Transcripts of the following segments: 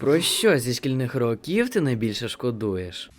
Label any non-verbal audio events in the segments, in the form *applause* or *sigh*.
Про що зі шкільних років ти найбільше шкодуєш?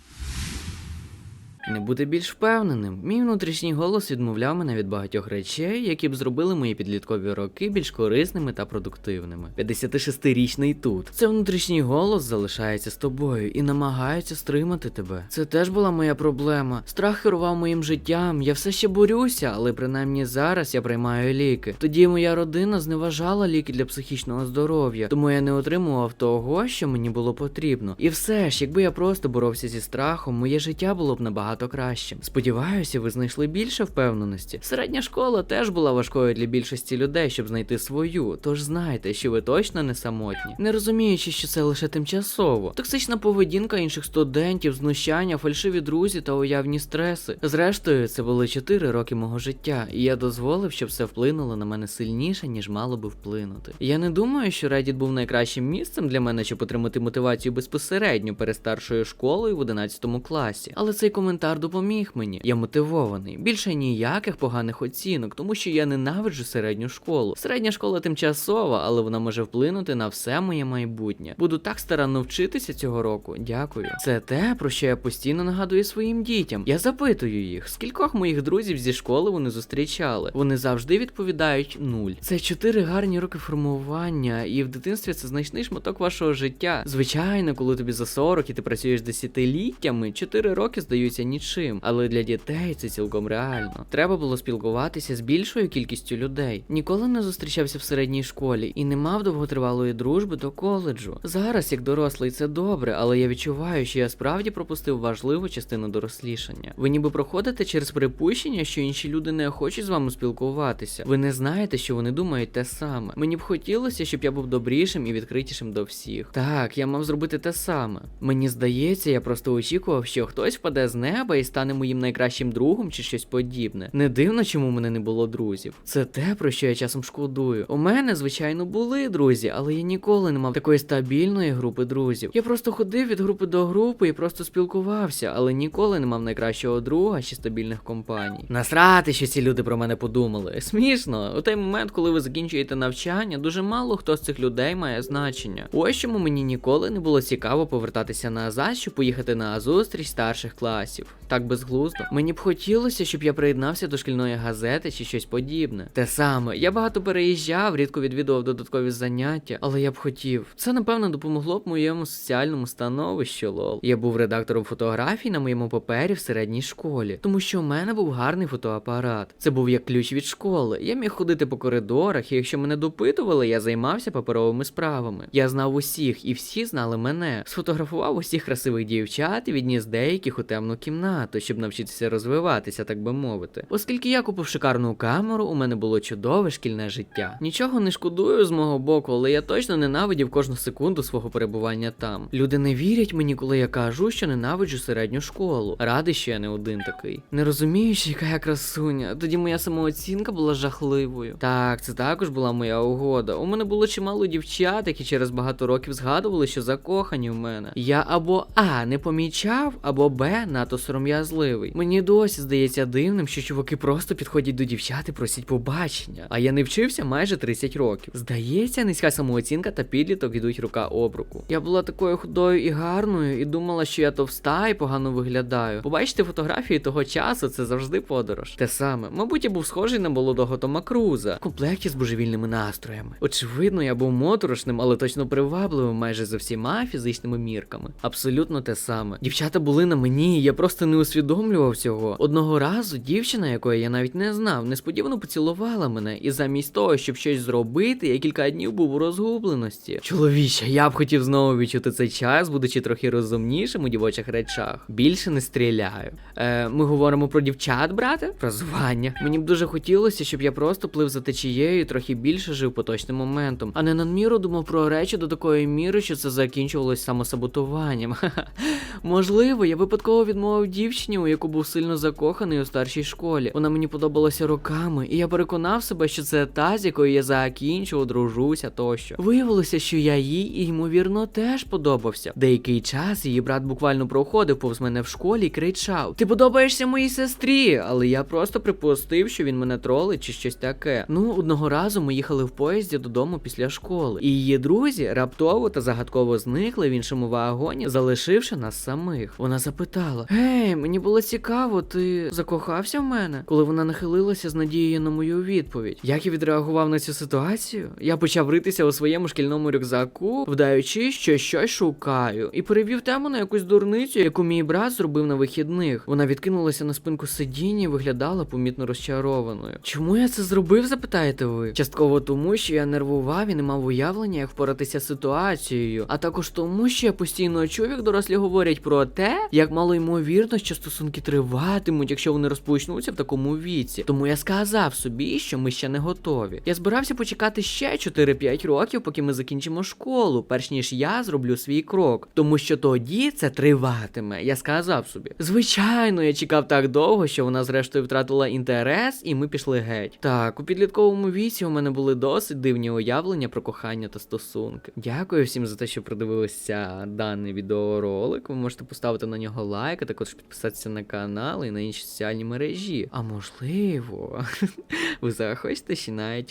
Не бути більш впевненим. Мій внутрішній голос відмовляв мене від багатьох речей, які б зробили мої підліткові роки більш корисними та продуктивними. 56-річний тут. Це внутрішній голос залишається з тобою і намагається стримати тебе. Це теж була моя проблема. Страх керував моїм життям. Я все ще борюся, але принаймні зараз я приймаю ліки. Тоді моя родина зневажала ліки для психічного здоров'я, тому я не отримував того, що мені було потрібно. І все ж, якби я просто боровся зі страхом, моє життя було б набагато кращим. Сподіваюся, ви знайшли більше впевненості. Середня школа теж була важкою для більшості людей, щоб знайти свою. Тож знайте, що ви точно не самотні, не розуміючи, що це лише тимчасово. Токсична поведінка інших студентів, знущання, фальшиві друзі та уявні стреси. Зрештою, це були 4 роки мого життя, і я дозволив, щоб все вплинуло на мене сильніше, ніж мало би вплинути. Я не думаю, що Reddit був найкращим місцем для мене, щоб отримати мотивацію безпосередньо перед старшою школою в 11 класі. Але цей коментар допоміг мені. Я мотивований. Більше ніяких поганих оцінок, тому що я ненавиджу середню школу. Середня школа тимчасова, але вона може вплинути на все моє майбутнє. Буду так старанно вчитися цього року. Дякую. Це те, про що я постійно нагадую своїм дітям. Я запитую їх, скількох моїх друзів зі школи вони зустрічали. Вони завжди відповідають нуль. Це чотири гарні роки формування, і в дитинстві це значний шматок вашого життя. Звичайно, коли тобі за 40 і ти працюєш десятиліттями, 4 роки здаються нічим, але для дітей це цілком реально. Треба було спілкуватися з більшою кількістю людей. Ніколи не зустрічався в середній школі і не мав довготривалої дружби до коледжу. Зараз, як дорослий, це добре, але я відчуваю, що я справді пропустив важливу частину дорослішання. Ви ніби проходите через припущення, що інші люди не хочуть з вами спілкуватися. Ви не знаєте, що вони думають те саме. Мені б хотілося, щоб я був добрішим і відкритішим до всіх. Так, я мав зробити те саме. Мені здається, я просто очікував, що хтось впаде з неба і стане моїм найкращим другом чи щось подібне. Не дивно, чому в мене не було друзів. Це те, про що я часом шкодую. У мене, звичайно, були друзі, але я ніколи не мав такої стабільної групи друзів. Я просто ходив від групи до групи і просто спілкувався, але ніколи не мав найкращого друга чи стабільних компаній. Насрати, що ці люди про мене подумали. Смішно, у той момент, коли ви закінчуєте навчання, дуже мало хто з цих людей має значення. Ось чому мені ніколи не було цікаво повертатися назад, щоб поїхати на зустріч старших класів. Так безглуздо. Мені б хотілося, щоб я приєднався до шкільної газети чи щось подібне. Те саме, я багато переїжджав, рідко відвідував додаткові заняття, але я б хотів. Це напевно допомогло б моєму соціальному становищу, лол. Я був редактором фотографій на моєму папері в середній школі, тому що у мене був гарний фотоапарат. Це був як ключ від школи. Я міг ходити по коридорах, і якщо мене допитували, я займався паперовими справами. Я знав усіх, і всі знали мене. Сфотографував усіх красивих дівчат і відніс деяких у темну кімнату, щоб навчитися розвиватися, так би мовити. Оскільки я купив шикарну камеру, у мене було чудове шкільне життя. Нічого не шкодую з мого боку, але я точно ненавидів кожну секунду свого перебування там. Люди не вірять мені, коли я кажу, що ненавиджу середню школу. Радий, що я не один такий. Не розумієш, яка я красуня. Тоді моя самооцінка була жахливою. Так, це також була моя угода. У мене було чимало дівчат, які через багато років згадували, що закохані в мене. Я або А не помічав, або Б надто сором'язливий. Мені досі здається дивним, що чуваки просто підходять до дівчат і просять побачення. А я не вчився майже 30 років. Здається, низька самооцінка та підліток ідуть рука об руку. Я була такою худою і гарною, і думала, що я товста і погано виглядаю. Побачити фотографії того часу це завжди подорож. Те саме, мабуть, я був схожий на молодого Тома Круза в комплекті з божевільними настроями. Очевидно, я був моторошним, але точно привабливим майже за всіма фізичними мірками. Абсолютно те саме. Дівчата були на мені, і я просто не усвідомлював цього. Одного разу дівчина, якої я навіть не знав, несподівано поцілувала мене, і замість того, щоб щось зробити, я кілька днів був у розгубленості. Чоловіче, я б хотів знову відчути цей час, будучи трохи розумнішим у дівочих речах. Більше не стріляю. Е, ми говоримо про дівчат, брате? Про звання. Мені б дуже хотілося, щоб я просто плив за течією і трохи більше жив поточним моментом, а не надміру думав про речі до такої міри, що це закінчувалось самосаботуванням. *laughs* Можливо, я випадково відмовив запропонував дівчині, у яку був сильно закоханий у старшій школі. Вона мені подобалася роками, і я переконав себе, що це та, з якою я закінчу, одружуся тощо. Виявилося, що я їй і ймовірно теж подобався. Деякий час її брат буквально проходив повз мене в школі і кричав: Ти подобаєшся моїй сестрі, але я просто припустив, що він мене тролить чи щось таке. Ну, одного разу ми їхали в поїзді додому після школи, і її друзі раптово та загадково зникли в іншому вагоні, залишивши нас самих. Вона запитала: Гей, мені було цікаво, ти закохався в мене? Коли вона нахилилася з надією на мою відповідь. Як я відреагував на цю ситуацію? Я почав ритися у своєму шкільному рюкзаку, вдаючи, що щось шукаю, і перевів тему на якусь дурницю, яку мій брат зробив на вихідних. Вона відкинулася на спинку сидіння і виглядала помітно розчарованою. Чому я це зробив? Запитаєте ви? Частково тому, що я нервував і не мав уявлення, як впоратися з ситуацією, а також тому, що я постійно чув, як дорослі говорять про те, як мало ймовірно, що стосунки триватимуть, якщо вони розпочнуться в такому віці. Тому я сказав собі, що ми ще не готові. Я збирався почекати ще 4-5 років, поки ми закінчимо школу, перш ніж я зроблю свій крок. Тому що тоді це триватиме. Я сказав собі. Звичайно, я чекав так довго, що вона зрештою втратила інтерес, і ми пішли геть. Так, у підлітковому віці у мене були досить дивні уявлення про кохання та стосунки. Дякую всім за те, що придивилися даний відеоролик. Ви можете поставити на нього лайк, а також підписатися на канал і на інші соціальні мережі. А можливо, *laughs* ви захочете ще навіть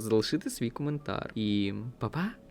залишити свій коментар. І па-па!